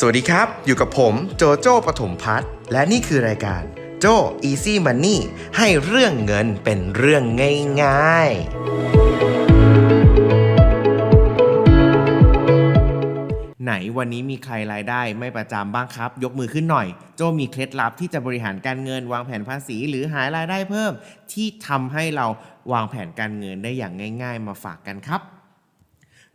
สวัสดีครับ อยู่กับผมโจโจ้ปฐมพัฒน์และนี่คือรายการโจ Easy Money ให้เรื่องเงินเป็นเรื่องง่ายๆ ไหนวันนี้มีใครรายได้ไม่ประจำบ้างครับ ยกมือขึ้นหน่อย โจมีเคล็ดลับที่จะบริหารการเงิน วางแผนภาษี หรือหารายได้เพิ่ม ที่ทำให้เราวางแผนการเงินได้อย่างง่าย ๆ มาฝากกันครับ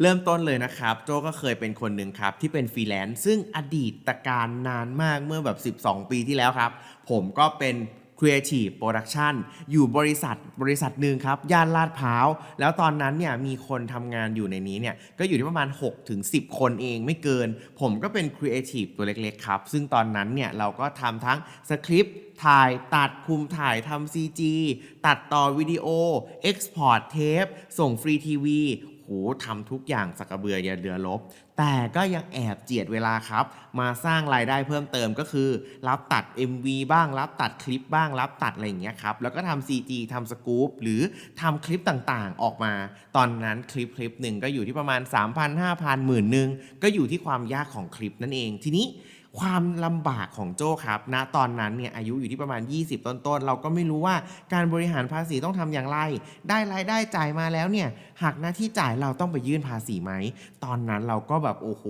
เริ่มต้นเลยนะครับ โจก็เคยเป็นคนหนึ่งครับ ที่เป็นฟรีแลนซ์ซึ่งอดีตการนานมากเมื่อแบบ 12 ปีที่แล้วครับ ผมก็เป็น Creative Production อยู่บริษัทบริษัทหนึ่งครับ ย่านลาดพร้าว แล้วตอนนั้นเนี่ยมีคนทำงานอยู่ในนี้เนี่ย ก็อยู่ที่ประมาณ6ถึงคนเองไม่เกิน ผมก็เป็น Creative ตัวเล็กๆครับ ซึ่งตอนนั้นเนี่ยเราก็ทำทั้งสคริปต์ถ่ายตัดคุมถ่ายทำ CG ตัดต่อวิดีโอ Export เทปส่งฟรีทีวี หทำทุกอย่างสักกระเบืออย่าเดือลบ แต่ก็ยังแอบเจียดเวลาครับ มาสร้างรายได้เพิ่มเติมก็คือ รับตัด MV บ้าง รับตัดคลิปบ้าง รับตัดอะไรอย่างเงี้ยครับ แล้วก็ทำ CG ทำสกู๊ปหรือทำคลิปต่างๆ ออกมา ตอนนั้นคลิปคลิปหนึ่งก็อยู่ที่ประมาณ 3,000 5,000หมื่นหนึ่งก็อยู่ที่ความยากของคลิปนั่นเองทีนี้ ความลำบากของโจ้ครับณตอนนั้นเนี่ยอายุอยู่ที่ประมาณ 20 ต้นๆ เราก็ไม่รู้ว่าการบริหารภาษีต้องทำอย่างไร ได้รายได้จ่ายมาแล้วเนี่ยหากหน้าที่จ่ายเราต้องไปยื่นภาษีไหม ตอนนั้นเราก็แบบโอ้โห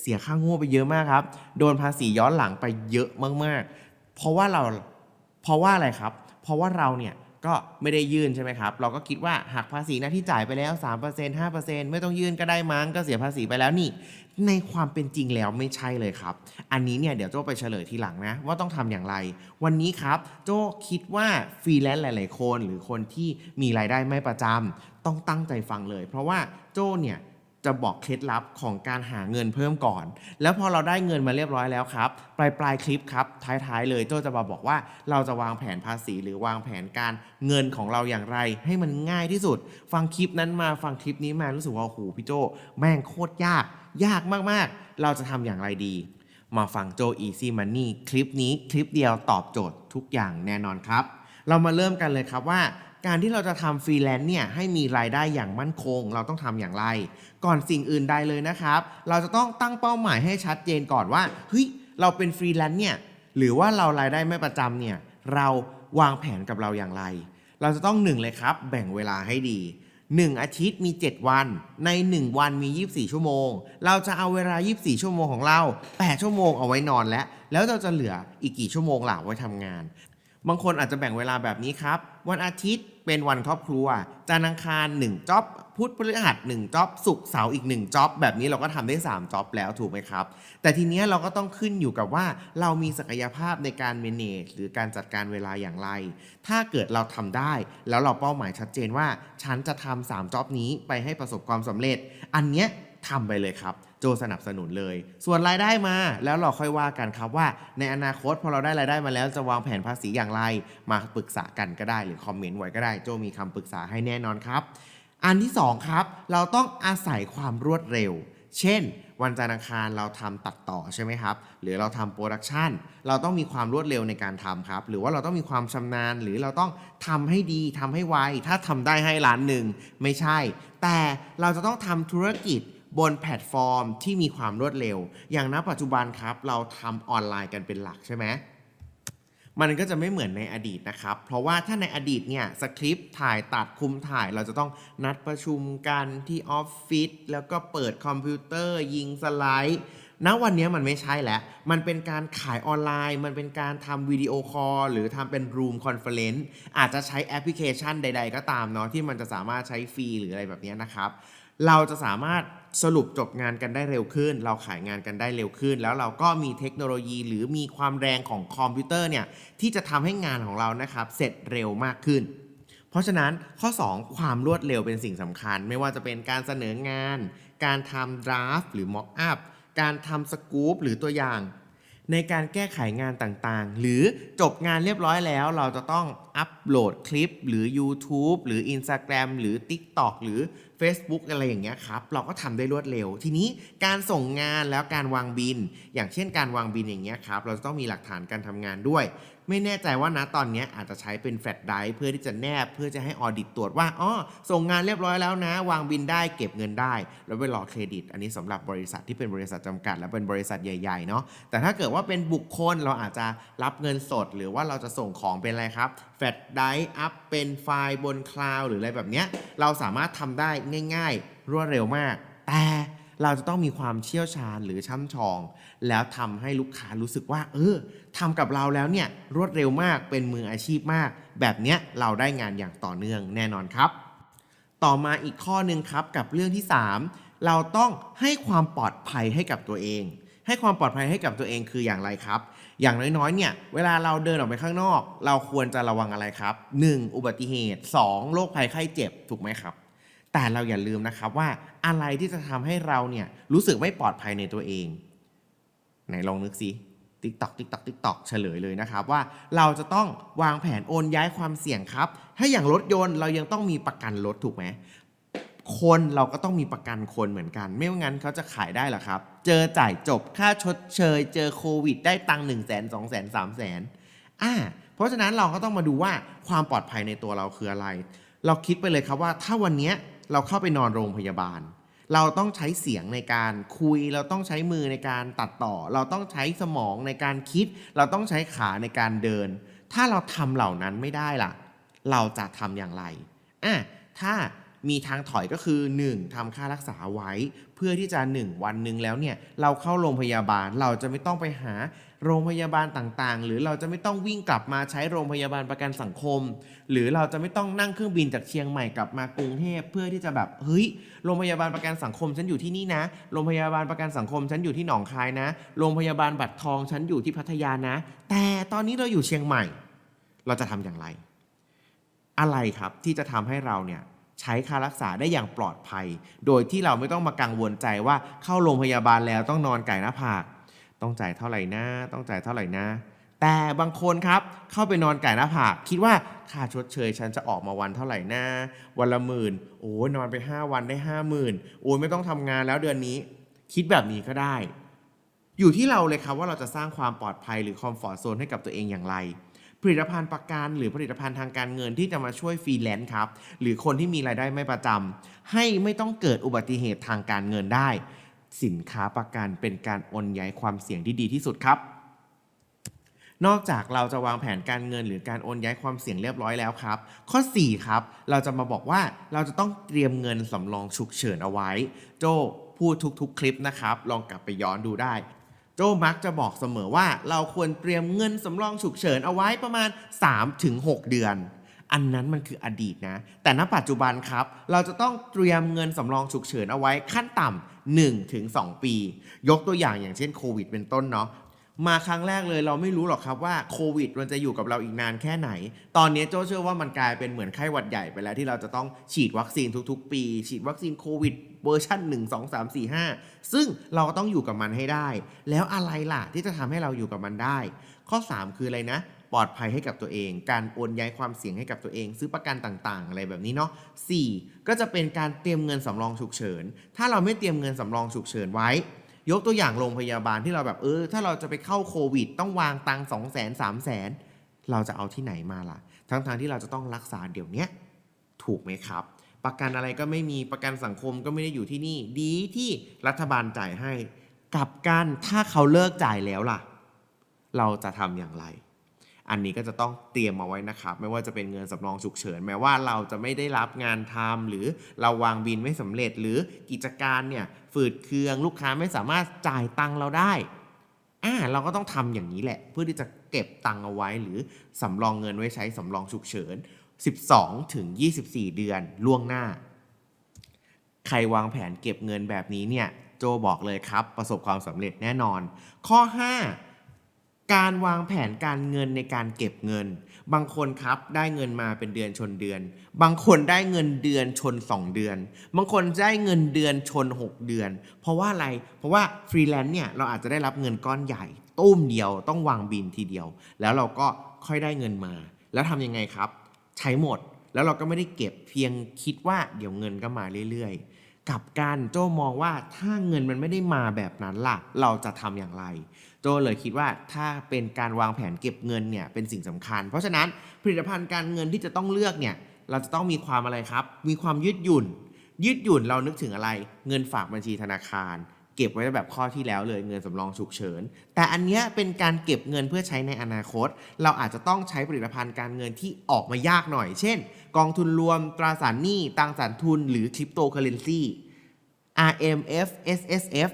เสียค่าโง่ไปเยอะมากครับ โดนภาษีย้อนหลังไปเยอะมากๆ เพราะว่าเราเพราะว่าอะไรครับ เพราะว่าเราเนี่ยก็ไม่ได้ยื่นใช่ไหมครับ เราก็คิดว่าหักภาษีหน้าที่จ่ายไปแล้ว 3% 5%ไม่ต้องยื่นก็ได้มั้งก็เสียภาษีไปแล้วนี่ ในความเป็นจริงแล้วไม่ใช่เลยครับ อันนี้เนี่ยเดี๋ยวโจ้ไปเฉลยทีหลังนะ ว่าต้องทำอย่างไร วันนี้ครับ โจ้คิดว่าฟรีแลนซ์หลาย ๆ คน หรือคนที่มีรายได้ไม่ประจำต้องตั้งใจฟังเลย เพราะว่าโจ้เนี่ย จะบอกเคล็ดลับของการหาเงินเพิ่มก่อน แล้วพอเราได้เงินมาเรียบร้อยแล้วครับ ปลายปลายคลิปครับท้ายๆเลยโจจะมาบอกว่าเราจะวางแผนภาษีหรือวางแผนการเงินของเราอย่างไร ให้มันง่ายที่สุด ฟังคลิปนั้นมาฟังคลิปนี้มารู้สึกว่าโอ้โหพี่โจแม่งโคตรยาก ยากมากๆ เราจะทำอย่างไรดี มาฟังโจ Easy Money คลิปนี้คลิปเดียวตอบโจทย์ทุกอย่างแน่นอนครับ เรามาเริ่มกันเลยครับว่า การที่เราจะทำฟรีแลนซ์เนี่ยให้มีรายได้อย่างมั่นคง เราต้องทำอย่างไร ก่อนสิ่งอื่นใดเลยนะครับ เราจะต้องตั้งเป้าหมายให้ชัดเจนก่อนว่าเฮ้ยเราเป็นฟรีแลนซ์เนี่ยหรือว่าเรารายได้ไม่ประจำเนี่ยเราวางแผนกับเราอย่างไร เราจะต้องหนึ่งเลยครับ แบ่งเวลาให้ดี 1 อาทิตย์มี 7 วัน ใน 1 วันมี 24 ชั่วโมง เราจะเอาเวลา 24 ชั่วโมงของเรา 8 ชั่วโมงเอาไว้นอนแล้ว แล้วเราจะเหลืออีกกี่ชั่วโมงหล่ะไว้ทำงาน บางคนอาจจะแบ่งเวลาแบบนี้ครับ วันอาทิตย์ เป็นวันครอบครัวจันทร์อังคาร1จ็อบพุธพฤหัส1จ็อบศุกร์เสาร์อีก1จ็อบแบบนี้เราก็ทำได้3จ็อบแล้วถูกไหมครับ แต่ทีเนี้ยเราก็ต้องขึ้นอยู่กับว่าเรามีศักยภาพในการ manage หรือการจัดการเวลาอย่างไร ถ้าเกิดเราทำได้ แล้วเราเป้าหมายชัดเจนว่า ฉันจะทำ3จ็อบนี้ไปให้ประสบความสำเร็จ อันเนี้ย ทำไปเลยครับ โจสนับสนุนเลย ส่วนรายได้มาแล้วเราค่อยว่ากันครับว่า ในอนาคตพอเราได้รายได้มาแล้วจะวางแผนภาษีอย่างไร มาปรึกษากันก็ได้หรือคอมเมนต์ไว้ก็ได้ โจมีคำปรึกษาให้แน่นอนครับ อันที่สองครับ เราต้องอาศัยความรวดเร็ว เช่น วันจันทร์อังคารเราทำตัดต่อใช่ไหมครับ หรือเราทำโปรดักชันเราต้องมีความรวดเร็วในการทำครับ หรือว่าเราต้องมีความชำนาญ หรือเราต้องทำให้ดีทำให้ไวถ้าทำได้ให้ล้านหนึ่งไม่ใช่ แต่เราจะต้องทำธุรกิจ บนแพลตฟอร์มที่มีความรวดเร็ว อย่างณปัจจุบันครับเราทำออนไลน์กันเป็นหลักใช่ไหมมันก็จะไม่เหมือนในอดีตนะครับ เพราะว่าถ้าในอดีตเนี่ยสคริปต์ถ่ายตัดคุมถ่ายเราจะต้องนัดประชุมกันที่ออฟฟิศแล้วก็เปิดคอมพิวเตอร์ยิงสไลด์ณวันนี้มันไม่ใช่แล้ว มันเป็นการขายออนไลน์ มันเป็นการทำวิดีโอคอลหรือทำเป็นรูมคอนเฟอเรนซ์อาจจะใช้แอปพลิเคชันใด ๆ ก็ตามเนาะที่มันจะสามารถใช้ฟรีหรืออะไรแบบนี้นะครับ เราจะสามารถสรุปจบงานกันได้เร็วขึ้น เราขายงานกันได้เร็วขึ้น แล้วเราก็มีเทคโนโลยีหรือมีความแรงของคอมพิวเตอร์เนี่ยที่จะทำให้งานของเรานะครับเสร็จเร็วมากขึ้น เพราะฉะนั้นข้อ 2 ความรวดเร็วเป็นสิ่งสำคัญ ไม่ว่าจะเป็นการเสนองาน การทำดราฟหรือม็อกอัพการทำสกู๊ปหรือตัวอย่าง ในการแก้ไขงานต่างๆ หรือจบงานเรียบร้อยแล้ว เราจะต้องอัปโหลดคลิป หรือ YouTube หรือ Instagram หรือ TikTok หรือ Facebook อะไรอย่างเงี้ยครับ เราก็ทำได้รวดเร็ว ทีนี้การส่งงานแล้วการวางบิน อย่างเช่นการวางบินอย่างเงี้ยครับ เราจะต้องมีหลักฐานการทำงานด้วย ไม่แน่ใจว่านะตอนนี้อาจจะใช้เป็นแฟลชไดร์เพื่อที่จะแนบเพื่อจะให้ออดิตตรวจว่าอ๋อส่งงานเรียบร้อยแล้วนะ วางบินได้เก็บเงินได้ แล้วไปรอเครดิต อันนี้สำหรับบริษัทที่เป็นบริษัทจำกัด และเป็นบริษัทใหญ่ๆเนาะแต่ถ้าเกิดว่าเป็นบุคคลเราอาจจะรับเงินสด หรือว่าเราจะส่งของเป็นอะไรครับแฟลชไดร์อัพเป็นไฟล์บนคลาวด์หรืออะไรแบบเนี้ยเราสามารถทำได้ง่าย ๆ รวดเร็วมาก แต่ เราจะต้องมีความเชี่ยวชาญหรือช่ำชอง แล้วทำให้ลูกค้ารู้สึกว่า เออทำกับเราแล้วเนี่ยรวดเร็วมากเป็นมืออาชีพมาก แบบเนี้ยเราได้งานอย่างต่อเนื่องแน่นอนครับ ต่อมาอีกข้อหนึ่งครับกับเรื่องที่ 3 เราต้องให้ความปลอดภัยให้กับตัวเอง ให้ความปลอดภัยให้กับตัวเองคืออย่างไรครับ อย่างน้อยๆเนี่ยเวลาเราเดินออกไปข้างนอก เราควรจะระวังอะไรครับ 1. อุบัติเหตุ 2. โรคภัยไข้เจ็บถูกไหมครับ แต่เราอย่าลืมนะครับว่าอะไรที่จะทำให้เราเนี่ยรู้สึกไม่ปลอดภัยในตัวเอง ไหนลองนึกสิติ๊กตอกติ๊กตอกติ๊กตอกเฉลยเลยนะครับว่าเราจะต้องวางแผนโอนย้ายความเสี่ยงครับ ถ้าอย่างรถยนต์เรายังต้องมีประกันรถถูกไหมคนเราก็ต้องมีประกันคนเหมือนกัน ไม่งั้นเขาจะขายได้หรอครับ เจอจ่ายจบค่าชดเชย เจอโควิด ได้ตังค์หนึ่งแสนสองแสนสามแสนอ่าเพราะฉะนั้นเราก็ต้องมาดูว่าความปลอดภัยในตัวเราคืออะไร เราคิดไปเลยครับว่าถ้าวันเนี้ย เราเข้าไปนอนโรงพยาบาล เราต้องใช้เสียงในการคุย เราต้องใช้มือในการตัดต่อ เราต้องใช้สมองในการคิด เราต้องใช้ขาในการเดิน ถ้าเราทำเหล่านั้นไม่ได้ล่ะ เราจะทำอย่างไรอะถ้า มีทางถอยก็คือ 1. ทำค่ารักษาไว้ เพื่อที่จะ 1 วันหนึ่งแล้วเนี่ยเราเข้าโรงพยาบาลเราจะไม่ต้องไปหาโรงพยาบาลต่างๆ หรือเราจะไม่ต้องวิ่งกลับมาใช้โรงพยาบาลประกันสังคม หรือเราจะไม่ต้องนั่งเครื่องบินจากเชียงใหม่กลับมากรุงเทพเพื่อที่จะแบบเฮ้ยโรงพยาบาลประกันสังคมฉันอยู่ที่นี่นะ โรงพยาบาลประกันสังคมฉันอยู่ที่หนองคายนะ โรงพยาบาลบัตรทองฉันอยู่ที่พัทยานะ แต่ตอนนี้เราอยู่เชียงใหม่ เราจะทำอย่างไร อะไรครับที่จะทำให้เราเนี่ย ใช้ค่ารักษาได้อย่างปลอดภัย โดยที่เราไม่ต้องมากังวลใจว่าเข้าโรงพยาบาลแล้วต้องนอนไก่หน้าผาก ต้องจ่ายเท่าไหร่นะ ต้องจ่ายเท่าไหร่นะ แต่บางคนครับเข้าไปนอนไก่หน้าผาก คิดว่าค่าชดเชย ฉันจะออกมาวันเท่าไหร่นะวันละหมื่นโอ้ยนอนไป 5 วันได้ห้าหมื่นโอ้ยไม่ต้องทำงานแล้วเดือนนี้ คิดแบบนี้ก็ได้ อยู่ที่เราเลยครับว่าเราจะสร้างความปลอดภัยหรือคอมฟอร์ทโซนให้กับตัวเองอย่างไร ผลิตภัณฑ์ประกันหรือผลิตภัณฑ์ทางการเงินที่จะมาช่วยฟรีแลนซ์ครับ หรือคนที่มีรายได้ไม่ประจำให้ไม่ต้องเกิดอุบัติเหตุทางการเงินได้ สินค้าประกันเป็นการโอนย้ายความเสี่ยงที่ดีที่สุดครับนอกจากเราจะวางแผนการเงินหรือการโอนย้ายความเสี่ยงเรียบร้อยแล้วครับ ข้อ 4 ครับ เราจะมาบอกว่าเราจะต้องเตรียมเงินสำรองฉุกเฉินเอาไว้ โจพูดทุกๆ คลิปนะครับ ลองกลับไปย้อนดูได้ โจมักจะบอกเสมอว่าเราควรเตรียมเงินสำรองฉุกเฉินเอาไว้ประมาณ 3-6 เดือน อันนั้นมันคืออดีตนะ แต่ณปัจจุบันครับ เราจะต้องเตรียมเงินสำรองฉุกเฉินเอาไว้ขั้นต่ำ1ถึง2ปี ยกตัวอย่างอย่างเช่นโควิดเป็นต้นเนาะมาครั้งแรกเลยเราไม่รู้หรอกครับว่าโควิดมันจะอยู่กับเราอีกนานแค่ไหน ตอนนี้โจเชื่อว่ามันกลายเป็นเหมือนไข้หวัดใหญ่ไปแล้วที่เราจะต้องฉีดวัคซีนทุกๆ ปี ฉีดวัคซีนโควิด เวอร์ชัน1 2 3 4 5 ซึ่งเราก็ต้องอยู่กับมันให้ได้ แล้วอะไรล่ะที่จะทำให้เราอยู่กับมันได้ ข้อ 3 คืออะไรนะ ปลอดภัยให้กับตัวเอง การโอนย้ายความเสี่ยงให้กับตัวเอง ซื้อประกันต่างๆ อะไรแบบนี้เนาะ 4. ก็จะเป็นการเตรียมเงินสำรองฉุกเฉิน ถ้าเราไม่เตรียมเงินสำรองฉุกเฉินไว้ ยกตัวอย่างโรงพยาบาลที่เราแบบเออ ถ้าเราจะไปเข้าโควิด ต้องวางตังสองแสนสามแสนเราจะเอาที่ไหนมาล่ะ ทั้งๆทที่เราจะต้องรักษาเดี๋ยวนี้ถูกไหมครับ ประกันอะไรก็ไม่มีประกันสังคมก็ไม่ได้อยู่ที่นี่ ดีที่รัฐบาลจ่ายให้กับกันถ้าเขาเลิกจ่ายแล้วล่ะ เราจะทำอย่างไร อันนี้ก็จะต้องเตรียมมาไว้นะครับ ไม่ว่าจะเป็นเงินสำรองฉุกเฉิน แม้ว่าเราจะไม่ได้รับงานทำหรือเราวางบินไม่สำเร็จ หรือกิจการเนี่ยฝืดเคืองลูกค้าไม่สามารถจ่ายตังเราได้อ่าเราก็ต้องทำอย่างนี้แหละ เพื่อที่จะเก็บตังเอาไว้ หรือสำรองเงินไว้ใช้สำรองฉุกเฉิน 12 ถึง 24 เดือนล่วงหน้า ใครวางแผนเก็บเงินแบบนี้เนี่ย โจบอกเลยครับ ประสบความสำเร็จแน่นอน ข้อ 5 การวางแผนการเงินในการเก็บเงิน บางคนครับได้เงินมาเป็นเดือนชนเดือน บางคนได้เงินเดือนชน 2 เดือน บางคนได้เงินเดือนชน 6 เดือน เพราะว่าอะไร เพราะว่าฟรีแลนซ์เนี่ยเราอาจจะได้รับเงินก้อนใหญ่ตุ้มเดียวต้องวางบินทีเดียว แล้วเราก็ค่อยได้เงินมา แล้วทำยังไงครับ ใช้หมด แล้วเราก็ไม่ได้เก็บเพียงคิดว่าเดี๋ยวเงินก็มาเรื่อยๆ กับกันโจมองว่าถ้าเงินมันไม่ได้มาแบบนั้นล่ะ เราจะทำอย่างไร โจเลยคิดว่าถ้าเป็นการวางแผนเก็บเงินเนี่ยเป็นสิ่งสำคัญ เพราะฉะนั้นผลิตภัณฑ์การเงินที่จะต้องเลือกเนี่ยเราจะต้องมีความอะไรครับ มีความยืดหยุ่น ยืดหยุ่นเรานึกถึงอะไร เงินฝากบัญชีธนาคาร เก็บไว้แบบข้อที่แล้วเลยเงินสำรองฉุกเฉิน แต่อันเนี้ยเป็นการเก็บเงินเพื่อใช้ในอนาคต เราอาจจะต้องใช้ผลิตภัณฑ์การเงินที่ออกมายากหน่อย เช่น กองทุนรวมตราสารหนี้ตังสารทุน หรือคริปโตเคอเรนซี RMF SSF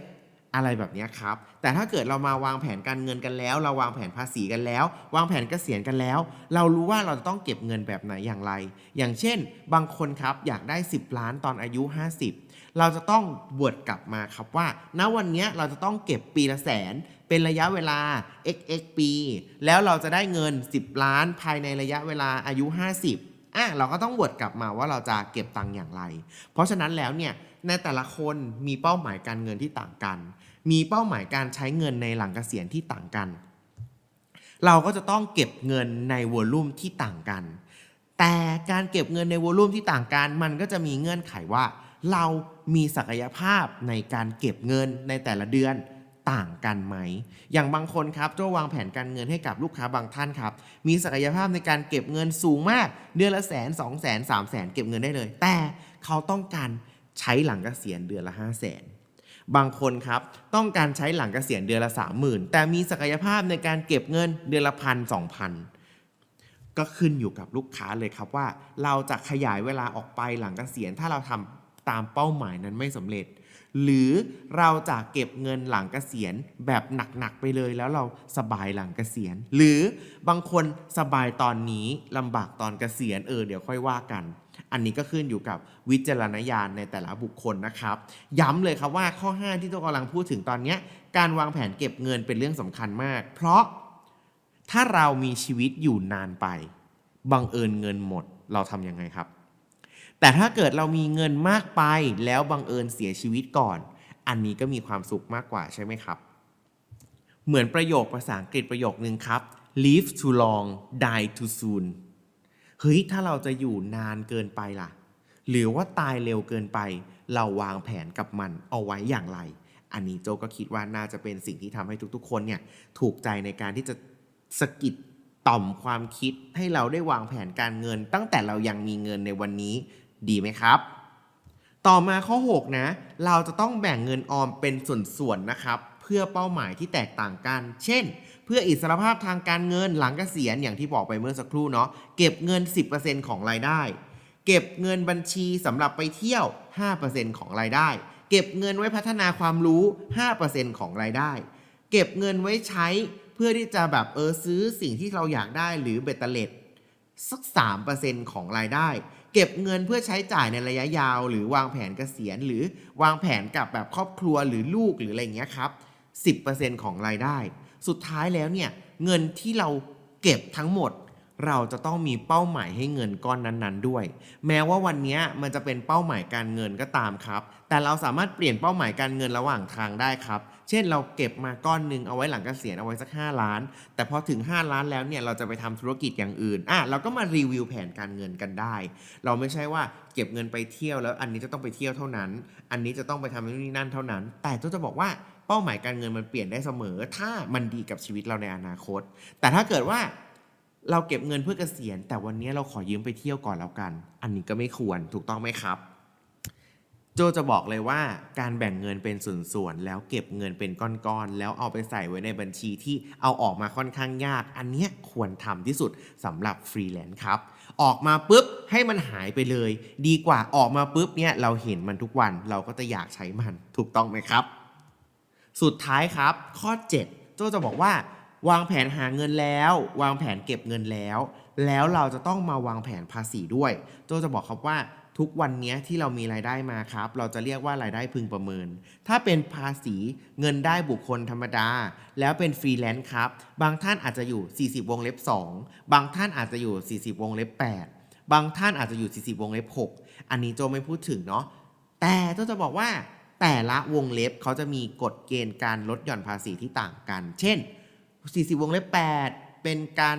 อะไรแบบเนี้ยครับ แต่ถ้าเกิดเรามาวางแผนการเงินกันแล้ว เราวางแผนภาษีกันแล้ว วางแผนเกษียณกันแล้ว เรารู้ว่าเราจะต้องเก็บเงินแบบไหนอย่างไร อย่างเช่น บางคนครับอยากได้ 10 ล้านตอนอายุ 50 เราจะต้องบวดกลับมาครับว่า ณวันนี้เราจะต้องเก็บปีละแสน เป็นระยะเวลา xx ปี แล้วเราจะได้เงิน 10 ล้านภายในระยะเวลาอายุ 50อะเราก็ต้องบวดกลับมาว่าเราจะเก็บตังค์อย่างไร เพราะฉะนั้นแล้วเนี่ยในแต่ละคนมีเป้าหมายการเงินที่ต่างกัน มีเป้าหมายการใช้เงินในหลังเกษียณที่ต่างกัน เราก็จะต้องเก็บเงินในวอลลุ่มที่ต่างกัน แต่การเก็บเงินในวอลลุ่มที่ต่างกัน มันก็จะมีเงื่อนไขว่า เรา มีศักยภาพในการเก็บเงินในแต่ละเดือนต่างกันไหม อย่างบางคนครับโจ้วางแผนการเงินให้กับลูกค้าบางท่านครับ มีศักยภาพในการเก็บเงินสูงมาก เดือนละแสนสองแสนสามแสนเก็บเงินได้เลย แต่เขาต้องการใช้หลังเกษียณเดือนละห้าแสนบางคนครับต้องการใช้หลังเกษียณเดือนละสามหมื่นแต่มีศักยภาพในการเก็บเงินเดือนละพันสองพันก็ขึ้นอยู่กับลูกค้าเลยครับว่า เราจะขยายเวลาออกไปหลังเกษียณถ้าเราทำ ตามเป้าหมายนั้นไม่สำเร็จ หรือเราจะเก็บเงินหลังเกษียณแบบหนักๆไปเลยแล้วเราสบายหลังเกษียณ หรือบางคนสบายตอนนี้ลำบากตอนเกษียณเออเดี๋ยวค่อยว่ากันอันนี้ก็ขึ้นอยู่กับวิจารณญาณในแต่ละบุคคลนะครับ ย้ำเลยครับว่าข้อ 5 ที่ตัวกำลังพูดถึงตอนนี้การวางแผนเก็บเงินเป็นเรื่องสำคัญมาก เพราะถ้าเรามีชีวิตอยู่นานไป บังเอิญเงินหมดเราทำยังไงครับ แต่ถ้าเกิดเรามีเงินมากไปแล้วบังเอิญเสียชีวิตก่อน อันนี้ก็มีความสุขมากกว่าใช่ไหมครับ เหมือนประโยคภาษาอังกฤษประโยคนึงครับ live too long die too soon เฮ้ย ถ้าเราจะอยู่นานเกินไปล่ะ หรือว่าตายเร็วเกินไป เราวางแผนกับมันเอาไว้อย่างไร อันนี้โจก็คิดว่าน่าจะเป็นสิ่งที่ทำให้ทุกๆ คนเนี่ยถูกใจในการที่จะสกิด ต่อมความคิดให้เราได้วางแผนการเงิน ตั้งแต่เรายังมีเงินในวันนี้ดีไหมครับ ต่อมาข้อ 6 นะ เราจะต้องแบ่งเงินออมเป็นส่วนๆนะครับ เพื่อเป้าหมายที่แตกต่างกัน เช่น เพื่ออิสรภาพทางการเงินหลังเกษียณอย่างที่บอกไปเมื่อสักครู่เนาะเก็บเงิน 10%ของรายได้ เก็บเงินบัญชีสำหรับไปเที่ยว 5%ของรายได้ เก็บเงินไว้พัฒนาความรู้ 5%ของรายได้ เก็บเงินไว้ใช้ พื่อที่จะแบบเออซื้อสิ่งที่เราอยากได้หรือเบตเตอร์เลตสัก 3%ของรายได้ เก็บเงินเพื่อใช้จ่ายในระยะยาว หรือวางแผนเกษียณ หรือวางแผนกับแบบครอบครัวหรือลูกหรืออะไรเงี้ยครับ 10%ของรายได้ สุดท้ายแล้วเนี่ยเงินที่เราเก็บทั้งหมด เราจะต้องมีเป้าหมายให้เงินก้อนนั้นๆ ด้วย แม้ว่าวันนี้มันจะเป็นเป้าหมายการเงินก็ตามครับ แต่เราสามารถเปลี่ยนเป้าหมายการเงินระหว่างทางได้ครับ เช่นเราเก็บมาก้อนหนึ่งเอาไว้หลังเกษียณเอาไว้สัก 5 ล้าน แต่พอถึง 5 ล้านแล้วเนี่ยเราจะไปทำธุรกิจอย่างอื่นอะเราก็มารีวิวแผนการเงินกันได้ เราไม่ใช่ว่าเก็บเงินไปเที่ยวแล้ว อันนี้จะต้องไปเที่ยวเท่านั้น อันนี้จะต้องไปทำนู่นนี่นั่นเท่านั้น แต่ก็จะบอกว่าเป้าหมายการเงินมันเปลี่ยนได้เสมอ ถ้ามันดีกับชีวิตเราในอนาคต แต่ถ้าเกิดว่า เราเก็บเงินเพื่อเกษียณ แต่วันนี้เราขอยืมไปเที่ยวก่อนแล้วกัน อันนี้ก็ไม่ควรถูกต้องไหมครับ โจจะบอกเลยว่าการแบ่งเงินเป็นส่วนๆแล้วเก็บเงินเป็นก้อนๆแล้วเอาไปใส่ไว้ในบัญชีที่เอาออกมาค่อนข้างยาก อันนี้ควรทำที่สุดสำหรับฟรีแลนซ์ครับออกมาปุ๊บให้มันหายไปเลย ดีกว่าออกมาปุ๊บเนี่ยเราเห็นมันทุกวันเราก็จะอยากใช้มันถูกต้องไหมครับ สุดท้ายครับข้อ 7 โจจะบอกว่า วางแผนหาเงินแล้ว วางแผนเก็บเงินแล้ว แล้วเราจะต้องมาวางแผนภาษีด้วย โจจะบอกครับว่าทุกวันนี้ที่เรามีรายได้มาครับ เราจะเรียกว่ารายได้พึงประเมิน ถ้าเป็นภาษีเงินได้บุคคลธรรมดา แล้วเป็นฟรีแลนซ์ครับ บางท่านอาจจะอยู่ 40 วงเล็บ 2 บางท่านอาจจะอยู่ 40 วงเล็บ 8 บางท่านอาจจะอยู่ 40 วงเล็บ 6 อันนี้โจไม่พูดถึงเนาะแต่โจจะบอกว่าแต่ละวงเล็บเขาจะมีกฎเกณฑ์การลดหย่อนภาษีที่ต่างกัน เช่น 40 วงเล็บ8เป็นการ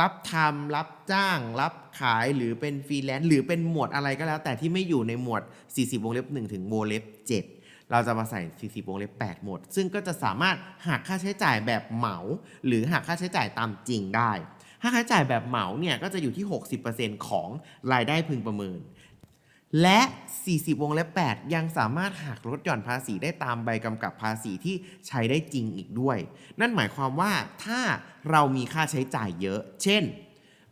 รับทำรับจ้าง รับขายหรือเป็นฟรีแลนซ์หรือเป็นหมวดอะไรก็แล้ว แต่ที่ไม่อยู่ในหมวด 40 วงเล็บ 1 ถึงวงเล็บ 7 เราจะมาใส่ 40 วงเล็บ 8 หมดซึ่งก็จะสามารถหักค่าใช้จ่ายแบบเหมา หรือหักค่าใช้จ่ายตามจริงได้ ค่าใช้จ่ายแบบเหมาเนี่ยก็จะอยู่ที่ 60%ของรายได้พึงประเมิน และ 40 วงเล็บ 8 ยังสามารถหักลดหย่อนภาษีได้ตามใบกำกับภาษีที่ใช้ได้จริงอีกด้วย นั่นหมายความว่าถ้าเรามีค่าใช้จ่ายเยอะ เช่น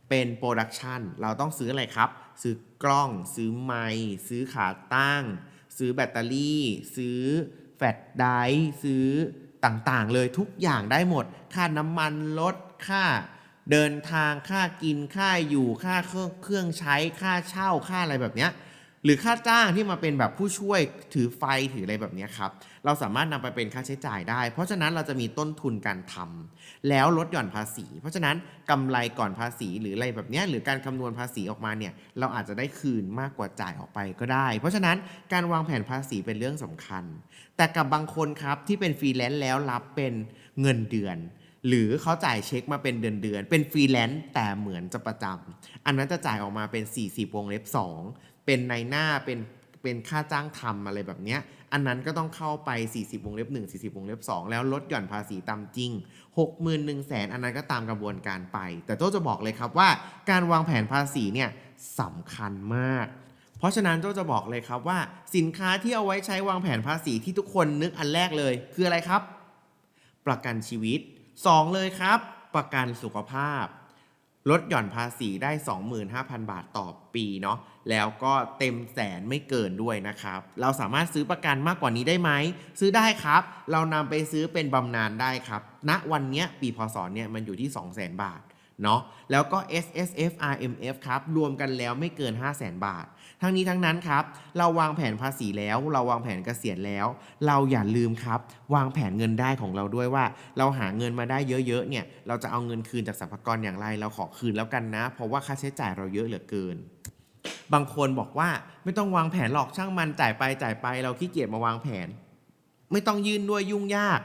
เป็นโปรดักชันเราต้องซื้ออะไรครับ ซื้อกล้อง ซื้อไมค์ซื้อขาตั้ง ซื้อแบตเตอรี่ ซื้อแฟลชไดร์ซื้อต่างๆ เลยทุกอย่างได้หมด ค่าน้ำมันลดค่าเดินทางค่ากินค่าอยู่ค่าเครื่องเครื่องใช้ค่าเช่าค่าอะไรแบบเนี้ย หรือค่าจ้างที่มาเป็นแบบผู้ช่วยถือไฟถืออะไรแบบนี้ครับ เราสามารถนำไปเป็นค่าใช้จ่ายได้ เพราะฉะนั้นเราจะมีต้นทุนการทำแล้วลดหย่อนภาษี เพราะฉะนั้นกำไรก่อนภาษีหรืออะไรแบบนี้หรือการคำนวณภาษีออกมาเนี่ยเราอาจจะได้คืนมากกว่าจ่ายออกไปก็ได้ เพราะฉะนั้นการวางแผนภาษีเป็นเรื่องสำคัญ แต่กับบางคนครับที่เป็นฟรีแลนซ์แล้วรับเป็นเงินเดือน หรือเขาจ่ายเช็คมาเป็นเดือนเดือนๆเป็นฟรีแลนซ์แต่เหมือนจะประจำอันนั้นจะจ่ายออกมาเป็น 40 วงเล็บ 2 เป็นในหน้าเป็นเป็นค่าจ้างทำอะไรแบบเนี้ยอันนั้นก็ต้องเข้าไป 40 วงเล็บ 1 40 วงเล็บ 2 แล้วลดหย่อนภาษีตามจริง 61 1แสนอันนั้นก็ตามกระบวนการไป แต่โจ้จะบอกเลยครับว่า การวางแผนภาษีเนี่ยสำคัญมาก เพราะฉะนั้นโจ้จะบอกเลยครับว่า สินค้าที่เอาไว้ใช้วางแผนภาษีที่ทุกคนนึกอันแรกเลย คืออะไรครับ ประกันชีวิต 2 เลยครับ ประกันสุขภาพ ลดหย่อนภาษีได้ 25,000 บาทต่อปีเนาะแล้วก็เต็มแสนไม่เกินด้วยนะครับ เราสามารถซื้อประกันมากกว่านี้ได้ไหม ซื้อได้ครับ เรานำไปซื้อเป็นบำนาญได้ครับณวันเนี้ยปีพศเนี่ยมันอยู่ที่ 200,000 บาท เนาะแล้วก็ S S F R M F ครับ รวมกันแล้วไม่เกิน 500,000บาท ทั้งนี้ทั้งนั้นครับ เราวางแผนภาษีแล้ว เราวางแผนเกษียณแล้ว เราอย่าลืมครับ วางแผนเงินได้ของเราด้วยว่า เราหาเงินมาได้เยอะๆเนี่ย เราจะเอาเงินคืนจากสรรพากรอย่างไร เราขอคืนแล้วกันนะ เพราะว่าค่าใช้จ่ายเราเยอะเหลือเกิน บางคนบอกว่าไม่ต้องวางแผนหรอกช่างมันจ่ายไปจ่ายไป เราขี้เกียจมาวางแผน ไม่ต้องยื่นด้วยยุ่งยาก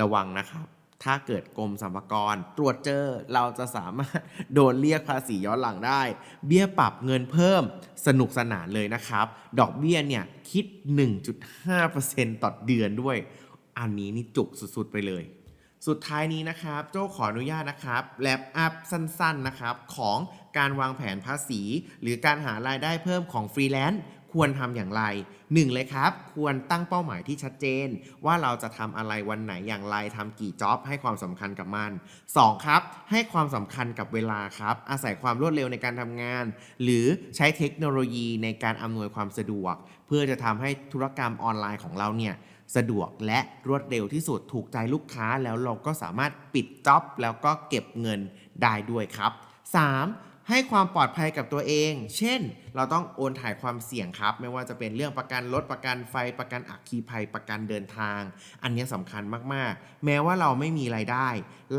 ระวังนะครับ ถ้าเกิดกรมสรรพากรตรวจเจอเราจะสามารถโดนเรียกภาษีย้อนหลังได้ เบี้ยปรับเงินเพิ่มสนุกสนานเลยนะครับ ดอกเบี้ยเนี่ยคิด 1.5%ต่อเดือนด้วย อันนี้นี่จุกสุดๆไปเลย สุดท้ายนี้นะครับ โจ้ขออนุญาตนะครับแลปอัพสั้นๆนะครับ ของการวางแผนภาษี หรือการหารายได้เพิ่มของฟรีแลนซ์ ควรทำอย่างไร 1 เลยครับ ควรตั้งเป้าหมายที่ชัดเจน ว่าเราจะทำอะไรวันไหนอย่างไรทำกี่จ็อบให้ความสำคัญกับมัน 2 ครับ ให้ความสำคัญกับเวลาครับ อาศัยความรวดเร็วในการทำงาน หรือใช้เทคโนโลยีในการอำนวยความสะดวก เพื่อจะทำให้ธุรกรรมออนไลน์ของเราเนี่ยสะดวกและรวดเร็วที่สุดถูกใจลูกค้าแล้วเราก็สามารถปิดจ็อบแล้วก็เก็บเงินได้ด้วยครับ 3. ให้ความปลอดภัยกับตัวเอง เช่น เราต้องโอนถ่ายความเสี่ยงครับ ไม่ว่าจะเป็นเรื่องประกันรถประกันไฟประกันอัคคีภัยประกันเดินทาง อันนี้สำคัญมากๆ แม้ว่าเราไม่มีไรายได้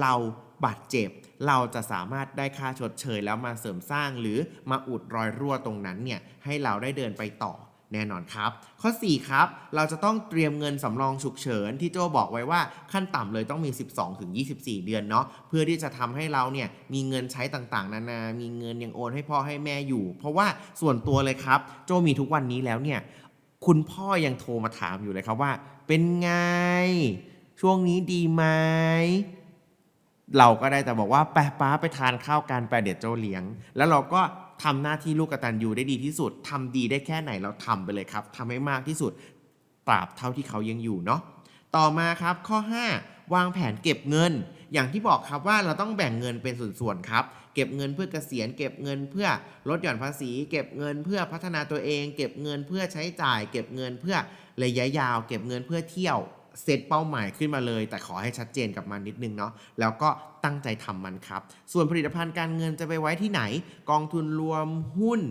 เราบาดเจ็บ เราจะสามารถได้ค่าชดเชยแล้วมาเสริมสร้างหรือมาอุดรอยรั่วตรงนั้นเนี่ยให้เราได้เดินไปต่อ แน่นอนครับ ข้อ 4 ครับ เราจะต้องเตรียมเงินสำรองฉุกเฉิน ที่โจบอกไว้ว่าขั้นต่ำเลยต้องมี 12-24 เดือนเนาะเพื่อที่จะทำให้เราเนี่ยมีเงินใช้ต่างๆ นานา มีเงินยังโอนให้พ่อให้แม่อยู่ เพราะว่าส่วนตัวเลยครับ โจมีทุกวันนี้แล้วเนี่ยคุณพ่อยังโทรมาถามอยู่เลยครับว่า เป็นไง ช่วงนี้ดีไหมเราก็ได้แต่บอกว่าไปป้าไปทานข้าวกันไปเดี๋ยวโจเลี้ยง แล้วเราก็ ทำหน้าที่ลูกกตัญญูได้ดีที่สุดทำดีได้แค่ไหนเราทำไปเลยครับทำให้มากที่สุดตราบเท่าที่เขายังอยู่เนาะต่อมาครับข้อ 5 วางแผนเก็บเงิน อย่างที่บอกครับว่าเราต้องแบ่งเงินเป็นส่วนๆครับ เก็บเงินเพื่อเกษียณ เก็บเงินเพื่อลดหย่อนภาษี เก็บเงินเพื่อพัฒนาตัวเอง เก็บเงินเพื่อใช้จ่าย เก็บเงินเพื่อระยะยาว เก็บเงินเพื่อเที่ยว เซตเป้าหมายขึ้นมาเลย แต่ขอให้ชัดเจนกับมันนิดนึงเนาะแล้วก็ตั้งใจทำมันครับ ส่วนผลิตภัณฑ์การเงินจะไปไว้ที่ไหน กองทุนรวมหุ้น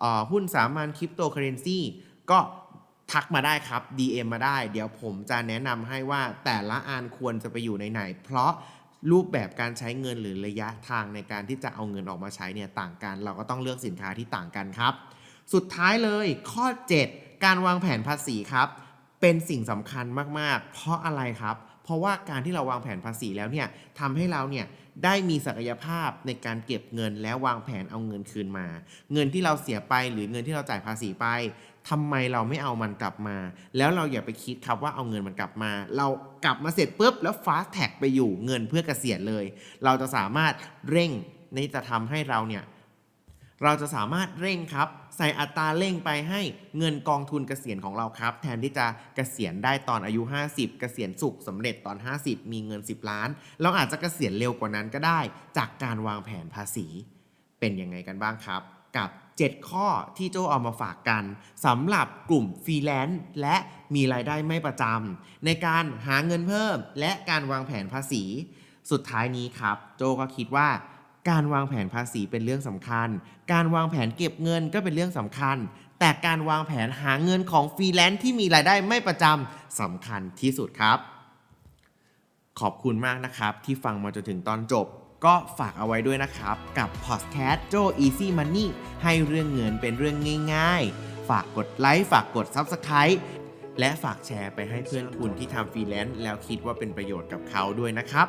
เอ่อหุ้นสามัญคริปโตเคอเรนซีก็ทักมาได้ครับ DM มาได้ เดี๋ยวผมจะแนะนำให้ว่าแต่ละอันควรจะไปอยู่ในไหน เพราะรูปแบบการใช้เงินหรือระยะทางในการที่จะเอาเงินออกมาใช้เนี่ยต่างกัน เราก็ต้องเลือกสินค้าที่ต่างกันครับ สุดท้ายเลยข้อ 7 การวางแผนภาษีครับ เป็นสิ่งสำคัญมาก ๆ เพราะอะไรครับ เพราะว่าการที่เราวางแผนภาษีแล้วเนี่ยทำให้เราเนี่ยได้มีศักยภาพในการเก็บเงินและววางแผนเอาเงินคืนมา เงินที่เราเสียไปหรือเงินที่เราจ่ายภาษีไปทำไมเราไม่เอามันกลับมา แล้วเราอย่าไปคิดครับว่าเอาเงินมันกลับมา เรากลับมาเสร็จปุ๊บแล้วฟาสแท็กไปอยู่เงินเพื่อเกษียณเลย เราจะสามารถเร่งในจะทำให้เราเนี่ย เราจะสามารถเร่งครับ ใส่อัตราเร่งไปให้เงินกองทุนเกษียณของเราครับ แทนที่จะเกษียณได้ตอนอายุ 50 เกษียณสุขสำเร็จตอน 50 มีเงิน 10 ล้าน เราอาจจะเกษียณเร็วกว่านั้นก็ได้ จากการวางแผนภาษี เป็นยังไงกันบ้างครับ กับ 7 ข้อที่โจเอามาฝากกันสำหรับกลุ่มฟรีแลนซ์และมีรายได้ไม่ประจำในการหาเงินเพิ่ม และการวางแผนภาษี สุดท้ายนี้ครับ โจก็คิดว่า การวางแผนภาษีเป็นเรื่องสำคัญ การวางแผนเก็บเงินก็เป็นเรื่องสำคัญ แต่การวางแผนหาเงินของฟรีแลนซ์ที่มีรายได้ไม่ประจำสำคัญที่สุดครับ ขอบคุณมากนะครับที่ฟังมาจนถึงตอนจบ ก็ฝากเอาไว้ด้วยนะครับ กับ p o d c a s t โจ Easy Money ให้เรื่องเงินเป็นเรื่องง่าย ๆ ฝากกดไลค์ฝากกด Subscribe และฝากแชร์ไปให้เพื่อนคุณที่ทำฟรีแลนซ์แล้วคิดว่าเป็นประโยชน์กับเขาด้วยนะครับ